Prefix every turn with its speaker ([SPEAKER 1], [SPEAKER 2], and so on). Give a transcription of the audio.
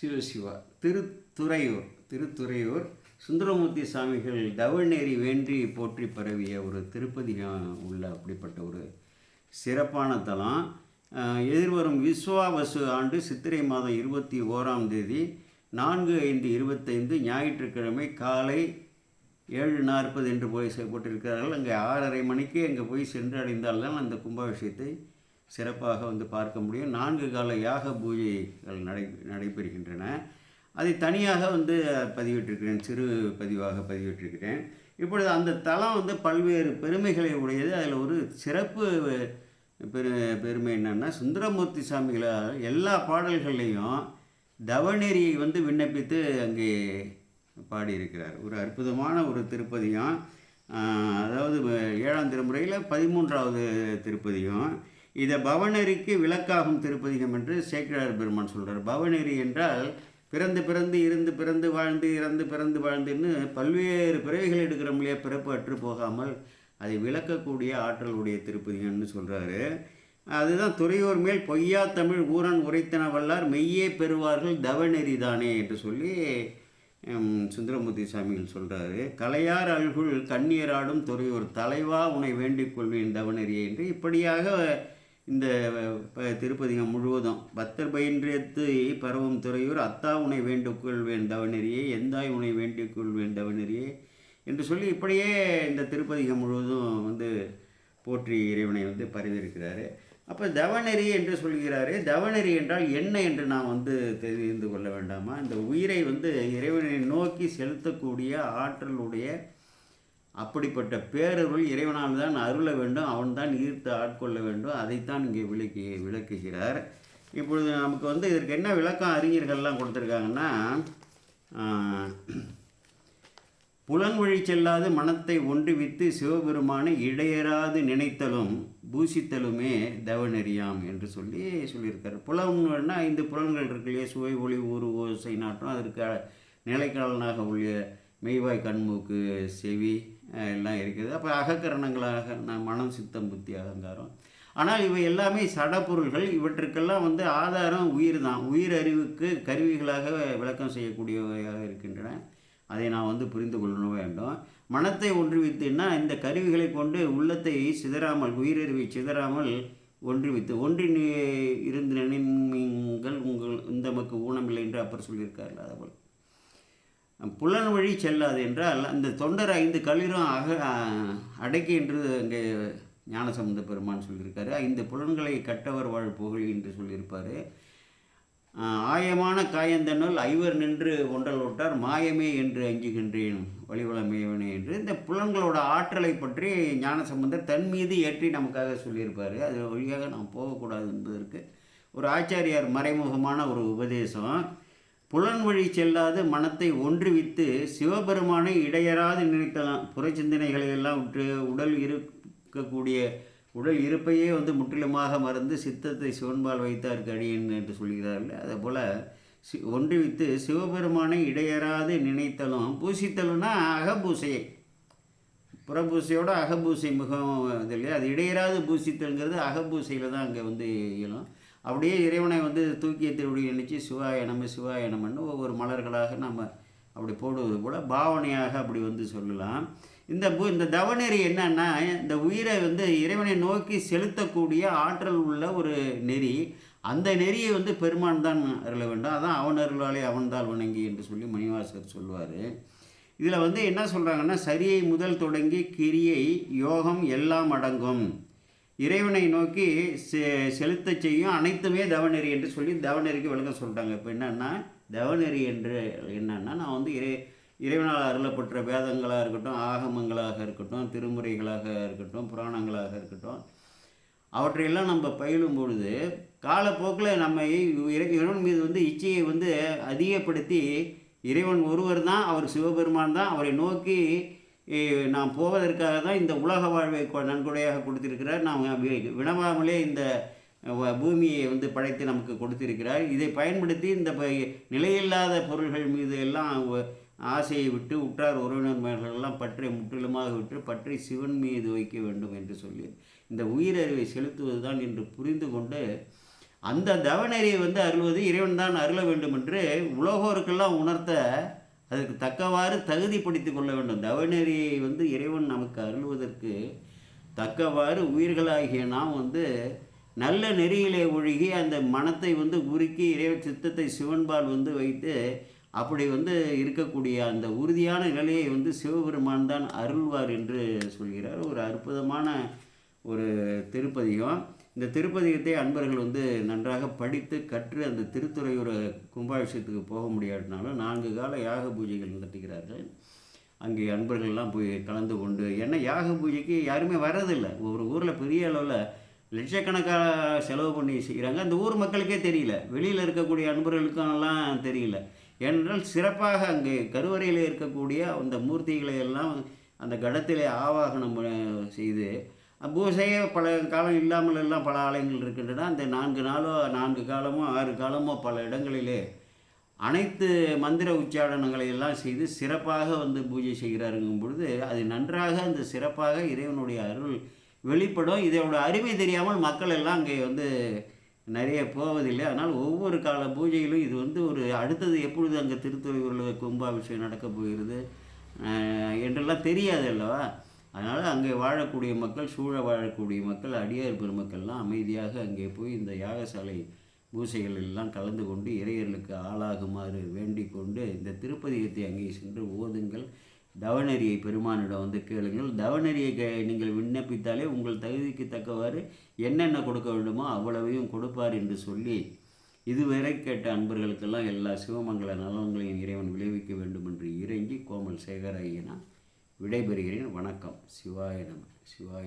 [SPEAKER 1] சிவசிவா திருத்துறையூர் திருத்துறையூர் சுந்தரமூர்த்தி சாமிகள் தவநேரி வேண்டி போற்றி பரவிய ஒரு திருப்பதி உள்ள அப்படிப்பட்ட ஒரு சிறப்பான தலம். எதிர்வரும் விஸ்வாவசு ஆண்டு சித்திரை மாதம் இருபத்தி ஓராம் தேதி நான்கு ஐந்து இருபத்தைந்து ஞாயிற்றுக்கிழமை காலை ஏழு நாற்பது என்று போய் போட்டிருக்கிறார்கள். அங்கே ஆறரை மணிக்கு அங்கே போய் சென்று அடைந்தால்தான் அந்த கும்பாபிஷேகத்தை சிறப்பாக வந்து பார்க்க முடியும். நான்கு கால யாக பூஜைகள் நடை நடைபெறுகின்றன. அதை தனியாக வந்து பதிவிட்டிருக்கிறேன். சிறு பதிவாக பதிவிட்டிருக்கிறேன். இப்பொழுது அந்த தளம் வந்து பல்வேறு பெருமைகளை உடையது. அதில் ஒரு சிறப்பு பெரு பெருமை என்னென்னா சுந்தரமூர்த்தி சாமிகளால் எல்லா பாடல்கள்லையும் தவநெறியை வந்து விண்ணப்பித்து அங்கே பாடியிருக்கிறார். ஒரு அற்புதமான ஒரு திருப்பதியும் அதாவது ஏழாம் திருமுறையில் பதிமூன்றாவது திருப்பதியும் இதை பவநெறிக்கு விளக்காகும் திருப்பதிகம் என்று சேக்கிழார் பெருமான் சொல்கிறார் பவநெறி என்றால் பிறந்து பிறந்து இருந்து பிறந்து வாழ்ந்து இறந்து பிறந்து வாழ்ந்துன்னு பல்வேறு பிறவைகள் எடுக்கிறோம் இல்லையா பிறப்பு அற்று போகாமல் அதை விளக்கக்கூடிய ஆற்றலுடைய திருப்பதிகம்னு சொல்கிறாரு அதுதான் துறையோர் மேல் பொய்யா தமிழ் ஊரன் உரைத்தன வல்லார் மெய்யே பெறுவார்கள் தவநெறி தானே என்று சொல்லி சுந்தரமூர்த்தி சாமிகள் சொல்கிறாரு கலையார் அல்குள் கண்ணீராடும் துறையோர் தலைவா உன்னை வேண்டிக் கொள்வேன் தவநெறியை என்று இப்படியாக இந்த ப- திருப்பதிகம் முழுவதும் பத்தர் பயின்றத்து பரவும் துறையூர் அத்தா உனை வேண்டுகொள்வேன் கொள்வேன் எந்தாய் உனை வேண்டிக்கொள்வேன் தவநெறியே என்று சொல்லி இப்படியே இந்த திருப்பதிகம் முழுவதும் வந்து போற்றி இறைவனை வந்து பரவியிருக்கிறாரு அப்போ தவநெறி என்று சொல்கிறாரு தவநெறி என்றால் என்ன என்று நாம் வந்து தெரிந்து கொள்ள வேண்டாமா? இந்த உயிரை வந்து இறைவனை நோக்கி செலுத்தக்கூடிய ஆற்றலுடைய அப்படிப்பட்ட பேரருள் இறைவனால் தான் அருள வேண்டும் அவன்தான் ஈர்த்து ஆட்கொள்ள வேண்டும் அதைத்தான் இங்கே விளக்கி விளக்குகிறார். இப்பொழுது நமக்கு வந்து இதற்கு என்ன விளக்கம் அறிஞர்கள்லாம் கொடுத்துருக்காங்கன்னா புலங் புலன்வழி செல்லாது மனத்தை ஒன்றுவித்து சிவபெருமானை இடையராது நினைத்தலும் பூசித்தலுமே தவநெறியாம் என்று சொல்லி சொல்லியிருக்கார். புலன்னா ஐந்து புலன்கள் இருக்கு இல்லையா? சுவை ஒளி ஊறு ஓசை நாட்டம் அதற்கு நிலைக்காலனாக உள்ள மெய்வாய் கண்மூக்கு செவி எல்லாம் இருக்குது. அப்போ அகக்கரணங்களாக நான் மனம் சித்தம் புத்தி அகங்காரம். ஆனால் இவை எல்லாமே சடப்பொருள்கள் இவற்றுக்கெல்லாம் வந்து ஆதாரம் உயிர் தான். உயிர் அறிவுக்கு கருவிகளாக விளக்கம் செய்யக்கூடியவையாக இருக்கின்றன. அதை நான் வந்து புரிந்து கொள்ள வேண்டும். மனத்தை ஒன்றுவித்துன்னா இந்த கருவிகளை கொண்டு உள்ளத்தை சிதறாமல் உயிரறிவை சிதறாமல் ஒன்றுவித்து ஒன்றி இருந்து நினைங்கள் உங்கள் இந்த நமக்கு ஊனமில்லை என்று அப்பர் சொல்லியிருக்கார்கள். அதேபோல் புலன் வழி செல்லாது என்றால் அந்த தொண்டர் ஐந்து களிரும் அக அடக்கி என்று அங்கே ஞானசம்பந்த பெருமான் சொல்லியிருக்காரு. ஐந்து புலன்களை கட்டவர் வாழ் புகழ் என்று சொல்லியிருப்பார். ஆயமான காயந்தனுள் ஐவர் நின்று ஒன்றல் விட்டார் மாயமே என்று அஞ்சுகின்றேன் வழிவளமேவனே என்று. இந்த புலன்களோட ஆற்றலை பற்றி ஞானசம்பந்தர் தன் மீது ஏற்றி நமக்காக சொல்லியிருப்பார். அது வழியாக நாம் போகக்கூடாது என்பதற்கு ஒரு ஆச்சாரியார் மறைமுகமான ஒரு உபதேசம். புலன் வழி செல்லாது மனத்தை ஒன்றுவித்து சிவபெருமானை இடையராது புற புறச்சிந்தனைகளை எல்லாம் உற்று உடல் இருக்கக்கூடிய உடல் இருப்பையே வந்து முற்றிலுமாக மறந்து சித்தத்தை சிவன்பால் வைத்தார் அடியேன் என்று சொல்கிறார்கள். அதேபோல் சி ஒன்றுவித்து சிவபெருமானை இடையராது நினைத்தலும் பூசித்தலும்னா அகபூசையை புறபூசையோட அகபூசை முகம் இது இல்லையா? அது இடையராது பூசித்தல்ங்கிறது அகபூசையில் தான் அங்கே வந்து இயலும். அப்படியே இறைவனை வந்து தூக்கிய திருவடி நினச்சி சிவாய நம சிவாய நமன்னு ஒவ்வொரு மலர்களாக நம்ம அப்படி போடுவது போல் பாவனையாக அப்படி வந்து சொல்லலாம். இந்த பூ இந்த தவநெறி என்னன்னா இந்த உயிரை வந்து இறைவனை நோக்கி செலுத்தக்கூடிய ஆற்றல் உள்ள ஒரு நெறி. அந்த நெறியை வந்து பெருமான் தான் அருள வேண்டும். அதான் அவன் அருளாலே அவன்தால் வணங்கி என்று சொல்லி மணிவாசகர் சொல்வார். இதில் வந்து என்ன சொல்கிறாங்கன்னா சரியை முதல் தொடங்கி கிரியை யோகம் எல்லாம் அடங்கும். இறைவனை நோக்கி செ செலுத்தச் செய்யும் அனைத்துமே தவநெறி என்று சொல்லி தவநெறிக்கு விளக்கம் சொல்லிட்டாங்க. இப்போ என்னென்னா தவநெறி என்று என்னென்னா நான் வந்து இறை இறைவனால் அருளப்பட்ட வேதங்களாக இருக்கட்டும் ஆகமங்களாக இருக்கட்டும் திருமுறைகளாக இருக்கட்டும் புராணங்களாக இருக்கட்டும் அவற்றையெல்லாம் நம்ம பயிலும் பொழுது காலப்போக்கில் நம்ம இறைவன் மீது வந்து இச்சையை வந்து அதிகப்படுத்தி இறைவன் ஒருவர் தான் அவர் சிவபெருமான் தான் அவரை நோக்கி நாம் போவதற்காக தான் இந்த உலக வாழ்வை கொ- நன்கொடையாக கொடுத்திருக்கிறார். நாம் வி- வினவாமலே இந்த பூமியை வந்து படைத்து நமக்கு கொடுத்திருக்கிறார். இதை பயன்படுத்தி இந்த ப- நிலையில்லாத பொருள்கள் மீது எல்லாம் ஆசையை விட்டு உற்றார் உறவினர் மேலெல்லாம் பற்றி முற்றிலுமாக விட்டு பற்றி சிவன் மீது வைக்க வேண்டும் என்று சொல்லி இந்த உயிரறிவை செலுத்துவது தான் என்று புரிந்து கொண்டு அந்த தவநெறியை வந்து அருள்வது இறைவன் தான் அருள வேண்டும் என்று உலகோருக்கெல்லாம் உணர்த்த அதற்கு தக்கவாறு தகுதிப்படுத்திக் கொள்ள வேண்டும். தவநெறியை வந்து இறைவன் நமக்கு அருள்வதற்கு தக்கவாறு உயிர்களாகிய நாம் வந்து நல்ல நெறியிலே ஒழுகி அந்த மனத்தை வந்து உருக்கி இறைவன் சித்தத்தை சிவன்பால் வந்து வைத்து அப்படி வந்து இருக்கக்கூடிய அந்த உறுதியான நிலையை வந்து சிவபெருமான் தான் அருள்வார் என்று சொல்கிறார். ஒரு அற்புதமான ஒரு திருப்பதிகம். இந்த திருப்பதிகத்தை அன்பர்கள் வந்து நன்றாக படித்து கற்று அந்த திருத்துறையூர் கும்பாபிஷேகத்துக்கு போக முடியாட்டினாலும் நான்கு கால யாக பூஜைகள் நடத்துகிறார்கள். அங்கே அன்பர்கள்லாம் போய் கலந்து கொண்டு ஏன்னா யாக பூஜைக்கு யாருமே வர்றதில்லை. ஒரு ஊரில் பெரிய அளவில் லட்சக்கணக்காக செலவு பண்ணி செய்கிறாங்க அந்த ஊர் மக்களுக்கே தெரியல. வெளியில் இருக்கக்கூடிய அன்பர்களுக்கும் எல்லாம் தெரியல. ஏனென்றால் சிறப்பாக அங்கே கருவறையில் இருக்கக்கூடிய அந்த மூர்த்திகளை எல்லாம் அந்த கடத்திலே ஆவாகனம் செய்து பூசையே பல காலம் இல்லாமல் எல்லாம் பல ஆலயங்கள் இருக்கின்றன. அந்த நான்கு நாளோ நான்கு காலமோ ஆறு காலமோ பல இடங்களிலே அனைத்து மந்திர உச்சாரணங்களை எல்லாம் செய்து சிறப்பாக வந்து பூஜை செய்கிறாருங்கும் பொழுது அது நன்றாக அந்த சிறப்பாக இறைவனுடைய அருள் வெளிப்படும். இதோட அருமை தெரியாமல் மக்கள் எல்லாம் அங்கே வந்து நிறைய போவதில்லை. அதனால் ஒவ்வொரு கால பூஜையிலும் இது வந்து ஒரு அடுத்தது எப்பொழுது அங்கே திருத்துறையூரில் கும்பாபிஷேகம் நடக்கப் போகிறது என்றெல்லாம் தெரியாது அல்லவா? அதனால் அங்கே வாழக்கூடிய மக்கள் சூழ வாழக்கூடிய மக்கள் அடியார் பெருமக்கள்லாம் அமைதியாக அங்கே போய் இந்த யாகசாலை பூசைகள் எல்லாம் கலந்து கொண்டு இறையர்களுக்கு ஆளாகுமாறு வேண்டிக் கொண்டு இந்த திருப்பதிகத்தை அங்கே சென்று ஓதுங்கள். தவநெறியை பெருமானிடம் வந்து கேளுங்கள். தவநெறியை க நீங்கள் விண்ணப்பித்தாலே உங்கள் தகுதிக்கு தக்கவாறு என்னென்ன கொடுக்க வேண்டுமோ அவ்வளவையும் கொடுப்பார் என்று சொல்லி இதுவரை கேட்ட அன்பர்களுக்கெல்லாம் எல்லா சிவமங்கல நலன்களையும் இறைவன் விளைவிக்க வேண்டும் என்று இறங்கி கோமல் சேகர ஐயனா விடைபெறுகிறேன். வணக்கம். சிவாய நம சிவாய